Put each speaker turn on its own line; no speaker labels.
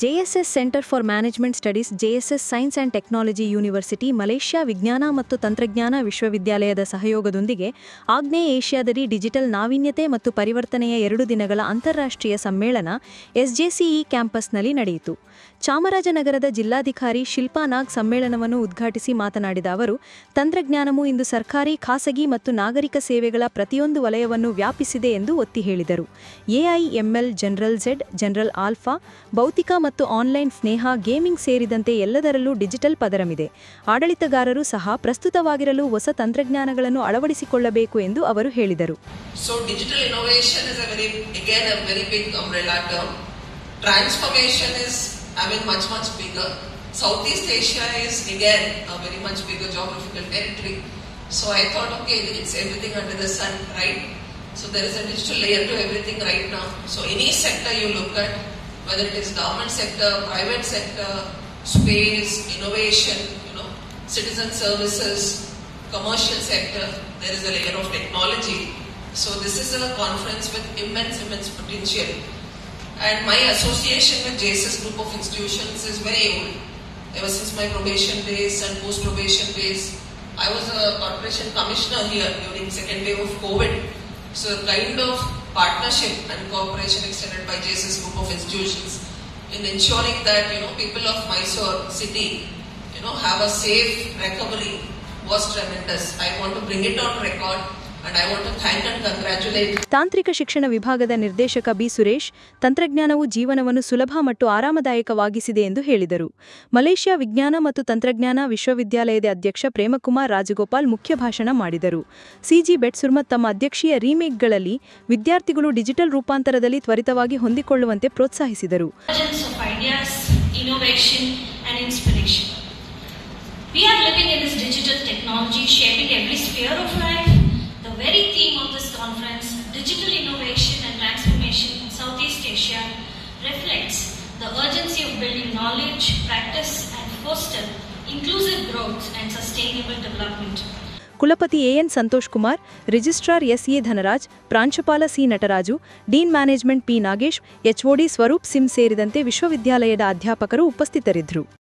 JSS centre for management studies JSS science and technology university Malaysia ವಿಜ್ಞಾನ ಮತ್ತು ತಂತ್ರಜ್ಞಾನ ವಿಶ್ವವಿದ್ಯಾಲಯದ ಸಹಯೋಗದೊಂದಿಗೆ ಆಗ್ನೇಯ ಏಷ್ಯಾದಲ್ಲಿ ಡಿಜಿಟಲ್ ನಾವೀನ್ಯತೆ ಮತ್ತು ಪರಿವರ್ತನೆಯ ಎರಡು ದಿನಗಳ ಅಂತಾರಾಷ್ಟ್ರೀಯ ಸಮ್ಮೇಳನ ಎಸ್ಜೆಸಿಇ ಕ್ಯಾಂಪಸ್ನಲ್ಲಿ ನಡೆಯಿತು. ಚಾಮರಾಜನಗರದ ಜಿಲ್ಲಾಧಿಕಾರಿ ಶಿಲ್ಪಾ ನಾಗ್ ಸಮ್ಮೇಳನವನ್ನು ಉದ್ಘಾಟಿಸಿ ಮಾತನಾಡಿದ ಅವರು, ತಂತ್ರಜ್ಞಾನವು ಇಂದು ಸರ್ಕಾರಿ, ಖಾಸಗಿ ಮತ್ತು ನಾಗರಿಕ ಸೇವೆಗಳ ಪ್ರತಿಯೊಂದು ವಲಯವನ್ನು ವ್ಯಾಪಿಸಿದೆ ಎಂದು ಒತ್ತಿ ಹೇಳಿದರು. AIML general Z, general alpha, ಭೌತಿಕ ಮತ್ತು ಆನ್ಲೈನ್ ಸ್ನೇಹ ಗೇಮಿಂಗ್ ಸೇರಿದಂತೆ ಎಲ್ಲದರಲ್ಲೂ ಡಿಜಿಟಲ್ ಪದರಮಿದೆ ಆಡಳಿತಗಾರರು ಸಹ ಪ್ರಸ್ತುತವಾಗಿರಲು ಹೊಸ ತಂತ್ರಜ್ಞಾನಗಳನ್ನು ಅಳವಡಿಸಿಕೊಳ್ಳಬೇಕು ಎಂದು ಅವರು ಹೇಳಿದರು.
Southeast Asia is, again, a very much bigger geographical territory. So I thought, okay, it's everything under the sun, right? So there is a digital layer to everything right now. So any sector you look at, whether it is government sector, private sector, space, innovation, you know, citizen services, commercial sector, there is a layer of technology. So this is a conference with immense, immense potential. And my association with JSS group of institutions is very old. Ever since my probation days and post-probation days, I was a corporation commissioner here during second wave of COVID. So kind of partnership and cooperation extended by JSS group of institutions in ensuring that you know people of Mysore city you know have a safe recovery was tremendous. I want to bring it on record
ತಾಂತ್ರಿಕ ಶಿಕ್ಷಣ ವಿಭಾಗದ ನಿರ್ದೇಶಕ B Suresh ತಂತ್ರಜ್ಞಾನವು ಜೀವನವನ್ನು ಸುಲಭ ಮತ್ತು ಆರಾಮದಾಯಕವಾಗಿಸಿದೆ ಎಂದು ಹೇಳಿದರು ಮಲೇಷ್ಯಾ ವಿಜ್ಞಾನ ಮತ್ತು ತಂತ್ರಜ್ಞಾನ ವಿಶ್ವವಿದ್ಯಾಲಯದ ಅಧ್ಯಕ್ಷ ಪ್ರೇಮಕುಮಾರ್ ರಾಜಗೋಪಾಲ್ ಮುಖ್ಯ ಭಾಷಣ ಮಾಡಿದರು ಸಿಜಿ ಬೆಟ್ಸುರ್ಮತ್ ತಮ್ಮ ಅಧ್ಯಕ್ಷೀಯ ರೀಮೇಕ್ಗಳಲ್ಲಿ ವಿದ್ಯಾರ್ಥಿಗಳು ಡಿಜಿಟಲ್ ರೂಪಾಂತರದಲ್ಲಿ ತ್ವರಿತವಾಗಿ ಹೊಂದಿಕೊಳ್ಳುವಂತೆ ಪ್ರೋತ್ಸಾಹಿಸಿದರು.
We are living in this digital technology shaping every sphere of life. The very theme of this conference, digital innovation and transformation in Southeast Asia, reflects the urgency of building knowledge, practice, and foster inclusive growth and sustainable development.
ಕುಲಪತಿ AN Santosh Kumar registrar SA Dhanraj ಪ್ರಾಂಶುಪಾಲ C Nataraju dean management P Nagesh HOD Swaroop ಸಿಂ ಸೇರಿದಂತೆ ವಿಶ್ವವಿದ್ಯಾಲಯದ ಅಧ್ಯಾಪಕರು ಉಪಸ್ಥಿತರಿದ್ದರು